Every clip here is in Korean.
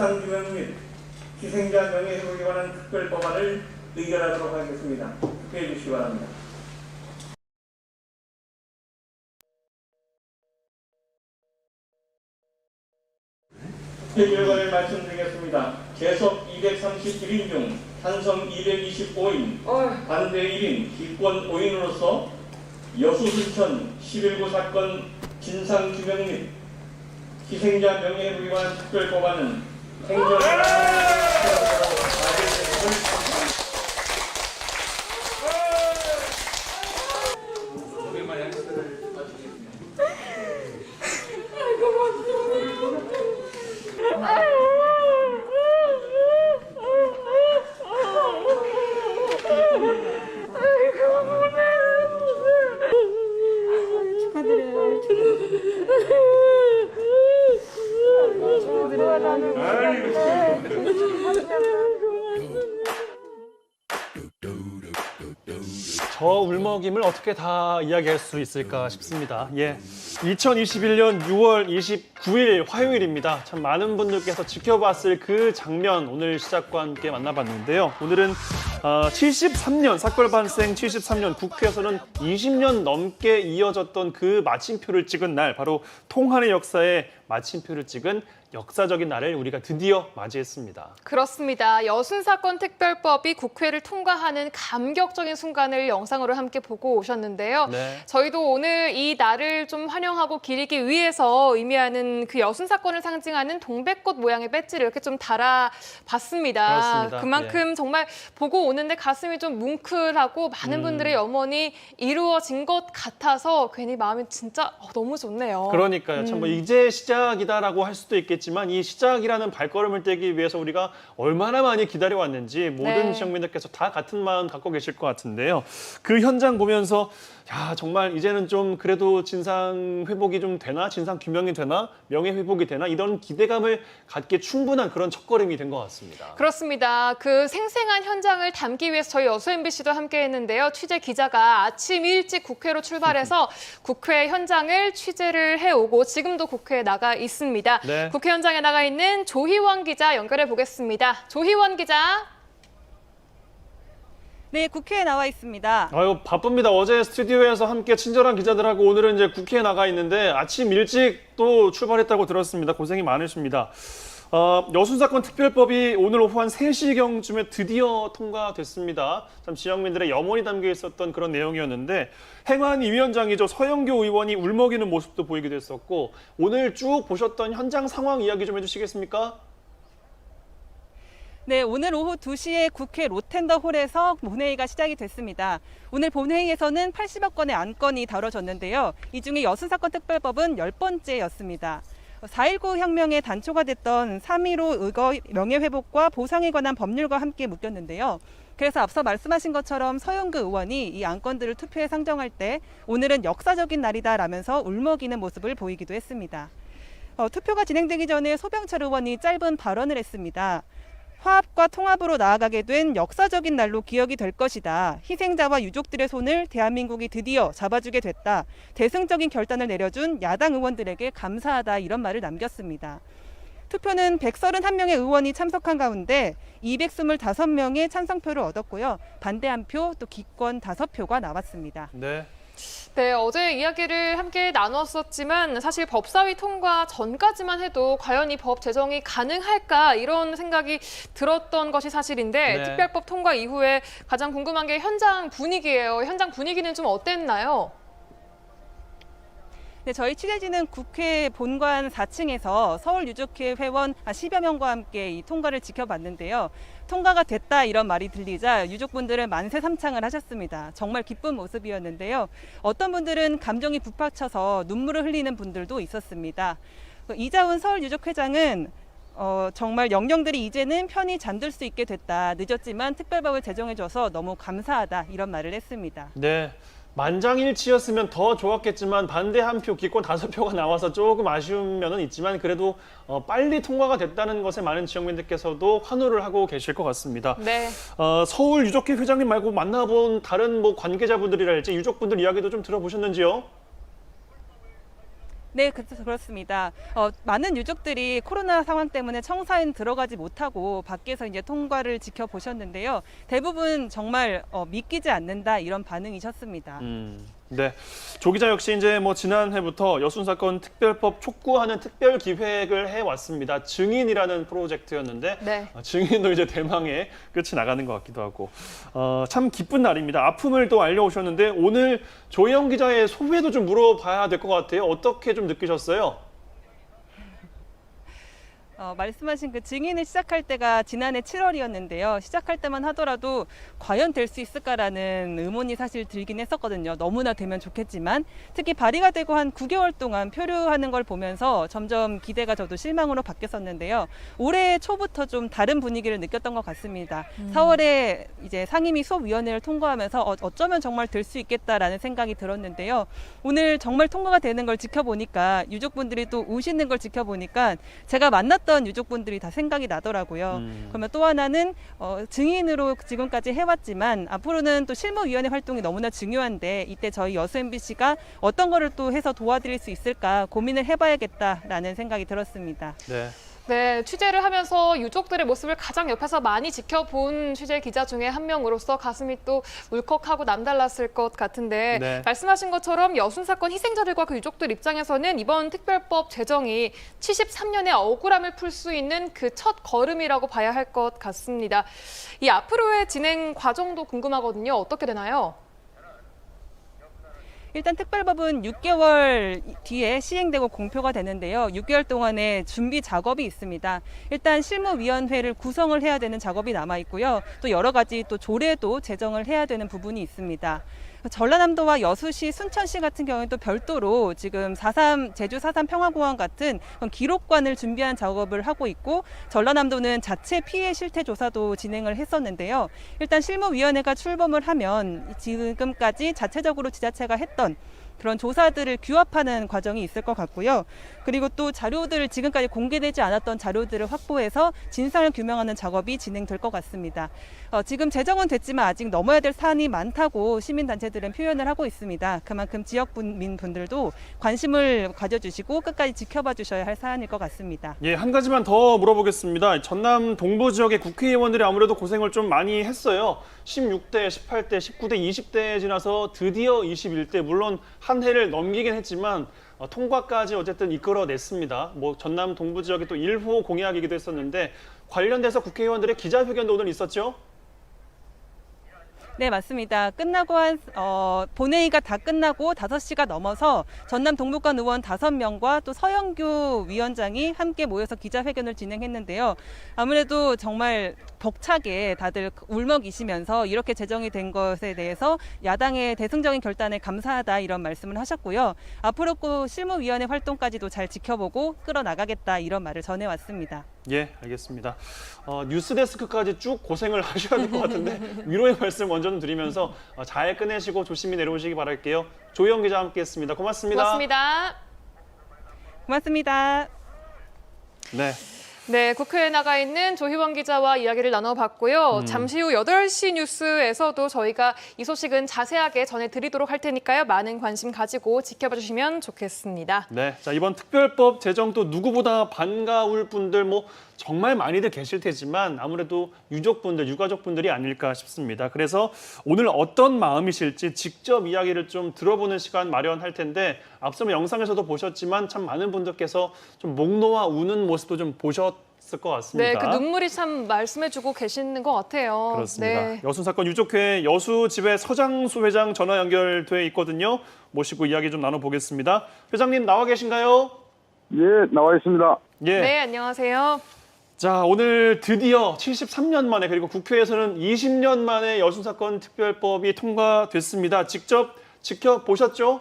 진상규명 및 희생자 명예회복에 관한 특별법안을 의결하도록 하겠습니다. 투표해 주시기 바랍니다. 투표 결과를 말씀드리겠습니다. 재석 231인 중 찬성 225인, 반대 1인, 기권 5인으로서 여수 순천 11구 사건 진상규명 및 희생자 명예회복에 관한 특별법안은 행정 저 울먹임을 어떻게 다 이야기할 수 있을까 싶습니다. 예. 2021년 6월 29일 화요일입니다. 참 많은 분들께서 지켜봤을 그 장면 오늘 시작과 함께 만나봤는데요. 오늘은 어, 73년 사건 발생 73년 국회에서는 20년 넘게 이어졌던 그 마침표를 찍은 날 바로 통한의 역사에 마침표를 찍은 역사적인 날을 우리가 드디어 맞이했습니다. 그렇습니다. 여순 사건 특별법이 국회를 통과하는 감격적인 순간을 영상으로 함께 보고 오셨는데요. 네. 저희도 오늘 이 날을 좀 환영하고 기리기 위해서 의미하는 그 여순 사건을 상징하는 동백꽃 모양의 배지를 이렇게 좀 달아봤습니다. 그렇습니다. 그만큼 정말 보고 오는데 가슴이 좀 뭉클하고 많은 음. 분들의 염원이 이루어진 것 같아서 괜히 마음이 진짜 어, 너무 좋네요. 그러니까요. 참뭐 이제 시작 이다라고 할 수도 있겠지만 이 시작이라는 발걸음을 떼기 위해서 우리가 얼마나 많이 기다려왔는지 모든 네. 지역민들께서 다 같은 마음 갖고 계실 것 같은데요. 그 현장 보면서 야 정말 이제는 좀 그래도 진상 회복이 좀 되나 진상 규명이 되나 명예 회복이 되나 이런 기대감을 갖기에 충분한 그런 첫걸음이 된 것 같습니다. 그렇습니다. 그 생생한 현장을 담기 위해서 저희 여수 MBC도 함께 했는데요. 취재 기자가 아침 일찍 국회로 출발해서 국회 현장을 취재를 해오고 지금도 국회에 나가 있습니다. 네. 국회 현장에 나가 있는 조희원 기자 연결해 보겠습니다. 조희원 기자. 네, 국회에 나와 있습니다. 아유 바쁩니다. 어제 스튜디오에서 함께 친절한 기자들하고 오늘은 이제 국회에 나가 있는데 아침 일찍 또 출발했다고 들었습니다. 고생이 많으십니다. 어, 여순 사건 특별법이 오늘 오후 한 3시경쯤에 드디어 통과됐습니다. 참 지역민들의 염원이 담겨 있었던 그런 내용이었는데 행안위 위원장이죠 서영교 의원이 울먹이는 모습도 보이기도 했었고 오늘 쭉 보셨던 현장 상황 이야기 좀 해주시겠습니까? 네, 오늘 오후 2시에 국회 로텐더 홀에서 본회의가 시작이 됐습니다. 오늘 본회의에서는 80여 건의 안건이 다뤄졌는데요. 이 중에 여순 사건 특별법은 10번째였습니다. 4.19 혁명의 단초가 됐던 3.15 의거 명예회복과 보상에 관한 법률과 함께 묶였는데요. 그래서 앞서 말씀하신 것처럼 서영그 의원이 이 안건들을 투표에 상정할 때 오늘은 역사적인 날이다라면서 울먹이는 모습을 보이기도 했습니다. 어, 투표가 진행되기 전에 소병철 의원이 짧은 발언을 했습니다. 화합과 통합으로 나아가게 된 역사적인 날로 기억이 될 것이다. 희생자와 유족들의 손을 대한민국이 드디어 잡아주게 됐다. 대승적인 결단을 내려준 야당 의원들에게 감사하다. 이런 말을 남겼습니다. 투표는 131명의 의원이 참석한 가운데 225명의 찬성표를 얻었고요. 반대 한 표, 또 기권 5표가 나왔습니다. 네. 네, 어제 이야기를 함께 나눴었지만 사실 법사위 통과 전까지만 해도 과연 이 법 제정이 가능할까 이런 생각이 들었던 것이 사실인데 네. 특별법 통과 이후에 가장 궁금한 게 현장 분위기예요. 현장 분위기는 좀 어땠나요? 네, 저희 취재진은 국회 본관 4층에서 서울 유족회 회원 한 10여 명과 함께 이 통과를 지켜봤는데요. 통과가 됐다 이런 말이 들리자 유족분들은 만세 삼창을 하셨습니다. 정말 기쁜 모습이었는데요. 어떤 분들은 감정이 북받쳐서 눈물을 흘리는 분들도 있었습니다. 그 이자훈 서울 유족회장은 어, 정말 영령들이 이제는 편히 잠들 수 있게 됐다. 늦었지만 특별법을 제정해줘서 너무 감사하다 이런 말을 했습니다. 네. 만장일치였으면 더 좋았겠지만 반대 한 표, 기권 다섯 표가 나와서 조금 아쉬운 면은 있지만 그래도 어, 빨리 통과가 됐다는 것에 많은 지역민들께서도 환호를 하고 계실 것 같습니다. 네. 어, 서울 유족회 회장님 말고 만나본 다른 뭐 관계자분들이랄지 유족분들 이야기도 좀 들어보셨는지요? 네, 그- 그렇습니다. 어, 많은 유족들이 코로나 상황 때문에 청사엔 들어가지 못하고 밖에서 이제 통과를 지켜보셨는데요. 대부분 정말 어, 믿기지 않는다 이런 반응이셨습니다. 음, 네. 조 기자 역시 이제 뭐 지난해부터 여순 사건 특별법 촉구하는 특별 기획을 해 왔습니다. 증인이라는 프로젝트였는데 네. 아, 증인도 이제 대망의 끝이 나가는 것 같기도 하고 어, 참 기쁜 날입니다. 아픔을 또 알려오셨는데 오늘 조영 기자의 소회도 좀 물어봐야 될 것 같아요. 어떻게 좀 느끼셨어요? 어, 말씀하신 그 증인을 시작할 때가 지난해 7월이었는데요. 시작할 때만 하더라도 과연 될 수 있을까라는 의문이 사실 들긴 했었거든요. 너무나 되면 좋겠지만 특히 발의가 되고 한 9개월 동안 표류하는 걸 보면서 점점 기대가 저도 실망으로 바뀌었었는데요. 올해 초부터 좀 다른 분위기를 느꼈던 것 같습니다. 4월에 이제 상임위 수업위원회를 통과하면서 어, 어쩌면 정말 될 수 있겠다라는 생각이 들었는데요. 오늘 정말 통과가 되는 걸 지켜보니까 유족분들이 또 우시는 걸 지켜보니까 제가 만났던 유족분들이 다 생각이 나더라고요. 음. 그러면 또 하나는 어, 증인으로 지금까지 해왔지만 앞으로는 또 실무위원회 활동이 너무나 중요한데 이때 저희 여수 MBC가 어떤 거를 또 해서 도와드릴 수 있을까 고민을 해봐야겠다라는 생각이 들었습니다. 네. 네, 취재를 하면서 유족들의 모습을 가장 옆에서 많이 지켜본 취재 기자 중에 한 명으로서 가슴이 또 울컥하고 남달랐을 것 같은데 네. 말씀하신 것처럼 여순 사건 희생자들과 그 유족들 입장에서는 이번 특별법 제정이 73년의 억울함을 풀 수 있는 그 첫 걸음이라고 봐야 할 것 같습니다. 이 앞으로의 진행 과정도 궁금하거든요. 어떻게 되나요? 일단 특별법은 6개월 뒤에 시행되고 공표가 되는데요. 6개월 동안의 준비 작업이 있습니다. 일단 실무위원회를 구성을 해야 되는 작업이 남아 있고요. 또 여러 가지 또 조례도 제정을 해야 되는 부분이 있습니다. 전라남도와 여수시, 순천시 같은 경우는 또 별도로 지금 4.3 제주 4.3 평화공원 같은 기록관을 준비한 작업을 하고 있고 전라남도는 자체 피해 실태 조사도 진행을 했었는데요. 일단 실무위원회가 출범을 하면 지금까지 자체적으로 지자체가 했던 그런 조사들을 규합하는 과정이 있을 것 같고요. 그리고 또 자료들을 지금까지 공개되지 않았던 자료들을 확보해서 진상을 규명하는 작업이 진행될 것 같습니다. 어, 지금 제정은 됐지만 아직 넘어야 될 사안이 많다고 시민단체들은 표현을 하고 있습니다. 그만큼 지역민 분들도 관심을 가져주시고 끝까지 지켜봐 주셔야 할 사안일 것 같습니다. 예, 한 가지만 더 물어보겠습니다. 전남 동부 지역의 국회의원들이 아무래도 고생을 좀 많이 했어요. 16대, 18대, 19대, 20대에 지나서 드디어 21대 물론 한 해를 넘기긴 했지만 어, 통과까지 어쨌든 이끌어냈습니다. 뭐 전남 동부 지역의 또 1호 공약이기도 했었는데 관련돼서 국회의원들의 기자회견도 오늘 있었죠? 네, 맞습니다. 끝나고 한, 어, 본회의가 다 끝나고 5시가 넘어서 전남 동북권 의원 5명과 또 서영교 위원장이 함께 모여서 기자회견을 진행했는데요. 아무래도 정말 벅차게 다들 울먹이시면서 이렇게 제정이 된 것에 대해서 야당의 대승적인 결단에 감사하다 이런 말씀을 하셨고요. 앞으로 꼭 실무위원회 활동까지도 잘 지켜보고 끌어나가겠다 이런 말을 전해왔습니다. 예, 알겠습니다. 어, 뉴스데스크까지 쭉 고생을 하셔야 될 것 같은데 위로의 말씀 먼저 좀 드리면서 어, 잘 끝내시고 조심히 내려오시기 바랄게요. 조영 기자 함께했습니다. 고맙습니다. 고맙습니다. 고맙습니다. 네. 네, 국회에 나가 있는 조희원 기자와 이야기를 나눠봤고요. 음. 잠시 후 8시 뉴스에서도 저희가 이 소식은 자세하게 전해드리도록 할 테니까요. 많은 관심 가지고 지켜봐 주시면 좋겠습니다. 네, 자 이번 특별법 제정 또 누구보다 반가울 분들 뭐 정말 많이들 계실 테지만 아무래도 유족분들, 유가족분들이 아닐까 싶습니다. 그래서 오늘 어떤 마음이실지 직접 이야기를 좀 들어보는 시간 마련할 텐데 앞서 뭐 영상에서도 보셨지만 참 많은 분들께서 좀 목 놓아 우는 모습도 좀 보셨을 것 같습니다. 네, 그 눈물이 참 말씀해주고 계시는 것 같아요. 그렇습니다. 네. 여순 사건 유족회 여수 집회 서장수 회장 전화 연결돼 있거든요. 모시고 이야기 좀 나눠보겠습니다. 회장님 나와 계신가요? 예, 나와 있습니다. 예. 네, 안녕하세요. 자, 오늘 드디어 73년 만에 그리고 국회에서는 20년 만에 여순 사건 특별법이 통과됐습니다. 직접 지켜보셨죠?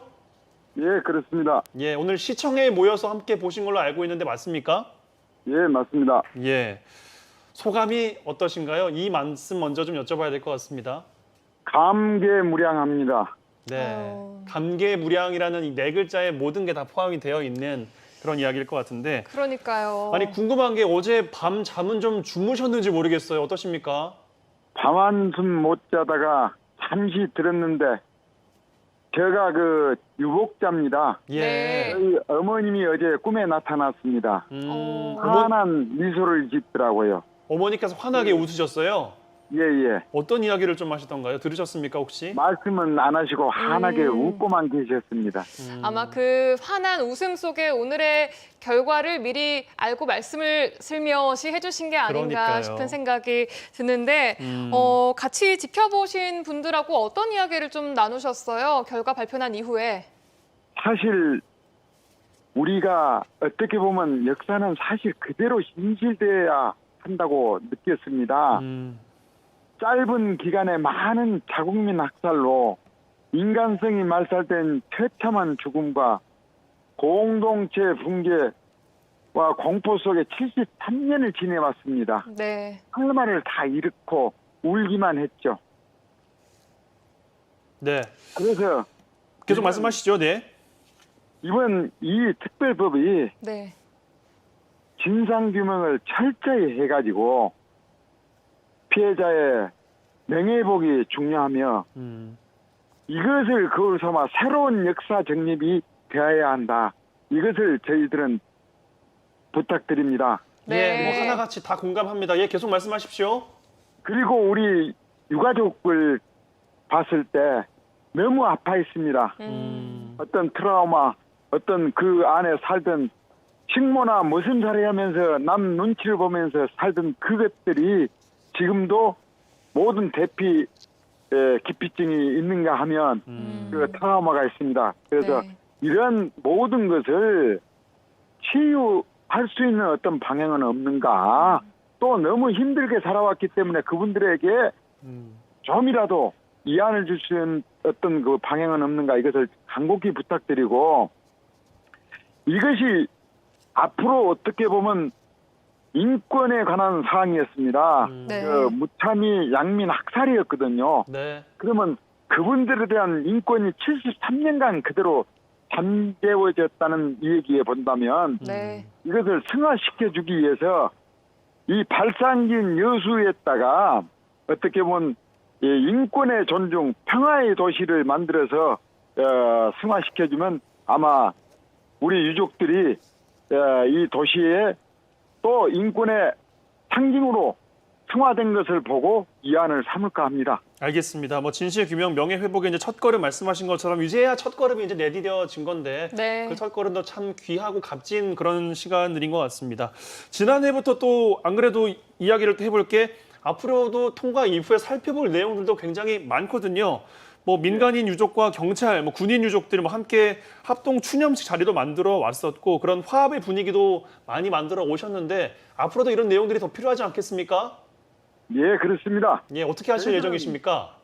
예, 그렇습니다. 예, 오늘 시청에 모여서 함께 보신 걸로 알고 있는데 맞습니까? 예, 맞습니다. 예. 소감이 어떠신가요? 이 말씀 먼저 좀 여쭤봐야 될 것 같습니다. 감개무량합니다. 네. 어. 감개무량이라는 이 네 글자에 모든 게 다 포함이 되어 있는 그런 이야기일 것 같은데 그러니까요. 아니 궁금한 게 어제 밤 잠은 좀 주무셨는지 모르겠어요. 어떠십니까? 밤 한숨 못 자다가 잠시 들었는데 제가 그 유복자입니다. 예. 네. 저희 어머님이 어제 꿈에 나타났습니다. 음, 어. 어머, 환한 미소를 짓더라고요. 어머니께서 환하게 웃으셨어요. 예, 예. 어떤 이야기를 좀 하시던가요? 들으셨습니까 혹시? 말씀은 안 하시고 환하게 음. 웃고만 계셨습니다. 음. 아마 그 환한 웃음 속에 오늘의 결과를 미리 알고 말씀을 슬며시 해주신 게 아닌가 그러니까요. 싶은 생각이 드는데 음. 어, 같이 지켜보신 분들하고 어떤 이야기를 좀 나누셨어요? 결과 발표난 이후에. 사실 우리가 어떻게 보면 역사는 사실 그대로 인실돼야 한다고 느꼈습니다. 음, 짧은 기간에 많은 자국민 학살로 인간성이 말살된 처참한 죽음과 공동체 붕괴와 공포 속에 73년을 지내왔습니다. 네. 할 말을 다 잃고 울기만 했죠. 네. 그래서 계속 말씀하시죠. 네. 이번 이 특별법이 네. 진상 규명을 철저히 해가지고 피해자의 명예복이 중요하며 음, 이것을 거울 삼아 새로운 역사 정립이 되어야 한다. 이것을 저희들은 부탁드립니다. 네. 예, 뭐 하나같이 다 공감합니다. 예, 계속 말씀하십시오. 그리고 우리 유가족을 봤을 때 너무 아파했습니다. 음. 어떤 트라우마, 어떤 그 안에 살던 식모나 무슨 살이 하면서 남 눈치를 보면서 살던 그것들이 지금도 모든 대피 에, 기피증이 있는가 하면 음, 그 트라우마가 있습니다. 그래서 네. 이런 모든 것을 치유할 수 있는 어떤 방향은 없는가? 또 너무 힘들게 살아왔기 때문에 그분들에게 음, 좀이라도 이안을 줄 수 있는 어떤 그 방향은 없는가 이것을 간곡히 부탁드리고 이것이 앞으로 어떻게 보면 인권에 관한 사항이었습니다. 음, 네. 그 무참히 양민 학살이었거든요. 네. 그러면 그분들에 대한 인권이 73년간 그대로 잠재워졌다는 이 얘기에 본다면 네. 이것을 승화시켜주기 위해서 이 발상긴 여수에다가 어떻게 보면 이 인권의 존중, 평화의 도시를 만들어서 어, 승화시켜주면 아마 우리 유족들이 어, 이 도시에 또 인권의 상징으로 승화된 것을 보고 이 안을 삼을까 합니다. 알겠습니다. 뭐 진실 규명, 명예 회복의 이제 첫 걸음 말씀하신 것처럼 이제야 첫 걸음이 이제 내디뎌진 건데 네. 그 첫 걸음도 참 귀하고 값진 그런 시간들인 것 같습니다. 지난해부터 또 안 그래도 이야기를 또 해볼 게 앞으로도 통과 이후에 살펴볼 내용들도 굉장히 많거든요. 뭐 민간인 유족과 경찰, 뭐 군인 유족들이 뭐 함께 합동 추념식 자리도 만들어 왔었고 그런 화합의 분위기도 많이 만들어 오셨는데 앞으로도 이런 내용들이 더 필요하지 않겠습니까? 예, 그렇습니다. 예, 어떻게 하실 예정이십니까?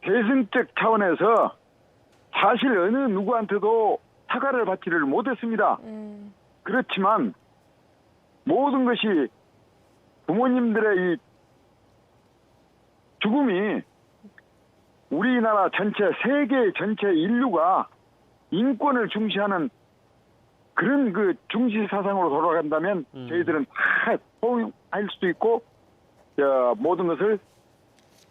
대승적 차원에서 사실 어느 누구한테도 사과를 받지를 못했습니다. 음. 그렇지만 모든 것이 부모님들의 이 죽음이 우리나라 전체 세계 전체 인류가 인권을 중시하는 그런 그 중시 사상으로 돌아간다면 음. 저희들은 다 포용할 수도 있고 어, 모든 것을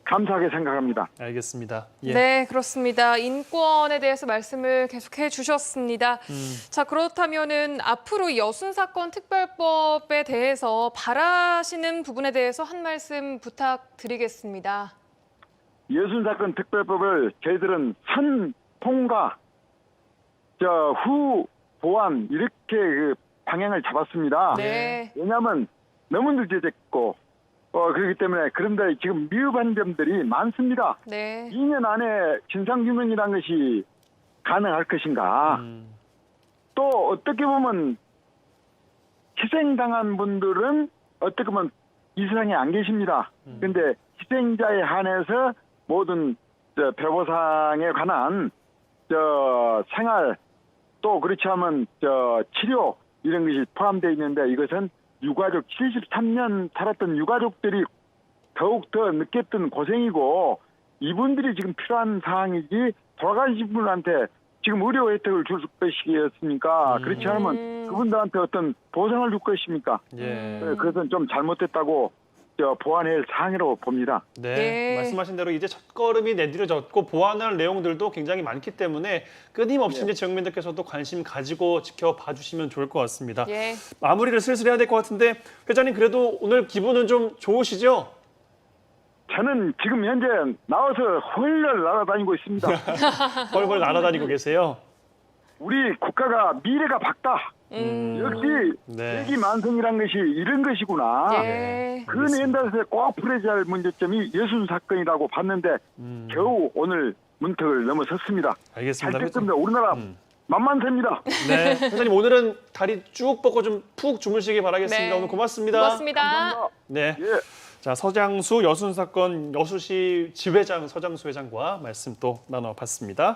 감사하게 생각합니다. 알겠습니다. 예. 네, 그렇습니다. 인권에 대해서 말씀을 계속해 주셨습니다. 음. 자, 그렇다면은 앞으로 여순 사건 특별법에 대해서 바라시는 부분에 대해서 한 말씀 부탁드리겠습니다. 예순 사건 특별법을 저희들은 선 통과 저 후 보완 이렇게 그 방향을 잡았습니다. 네. 왜냐하면 너무 늦어졌고 어 그렇기 때문에 그런데 지금 미흡한 점들이 많습니다. 네. 2년 안에 진상규명이라는 것이 가능할 것인가? 음. 또 어떻게 보면 희생당한 분들은 어떻게 보면 이 세상에 안 계십니다. 음. 근데 희생자에 한해서 모든 저 배보상에 관한 저 생활 또 그렇지 않으면 저 치료 이런 것이 포함되어 있는데 이것은 유가족 73년 살았던 유가족들이 더욱 더 느꼈던 고생이고 이분들이 지금 필요한 사항이지 돌아가신 분한테 지금 의료 혜택을 줄 것이겠습니까? 음. 그렇지 않으면 음. 그분들한테 어떤 보상을 줄 것입니까? 예. 네, 그것은 좀 잘못됐다고 저 보완할 사항이라고 봅니다. 네, 네. 말씀하신 대로 이제 첫 걸음이 내디뎌졌고 보완할 내용들도 굉장히 많기 때문에 끊임없이 이제 지역민들께서도 관심 가지고 지켜봐 주시면 좋을 것 같습니다. 예. 마무리를 슬슬 해야 될 것 같은데 회장님 그래도 오늘 기분은 좀 좋으시죠? 저는 지금 현재 나와서 헐헐 날아다니고 있습니다. 벌벌 날아다니고 계세요. 우리 국가가 미래가 밝다. 음. 역시 네. 세기만성이란 것이 이런 것이구나. 예. 그 옛날에 꼭 풀어야 할 문제점이 예순 사건이라고 봤는데 음, 겨우 오늘 문턱을 넘어섰습니다. 잘 알겠습니다. 됐습니다. 우리나라 음. 만만세입니다. 네, 회장님 오늘은 다리 쭉 뻗고 좀 푹 주무시기 바라겠습니다. 네. 오늘 고맙습니다. 고맙습니다. 감사합니다. 네. 예. 자 서장수 여순 사건 여수시 지회장 서장수 회장과 말씀 또 나눠봤습니다.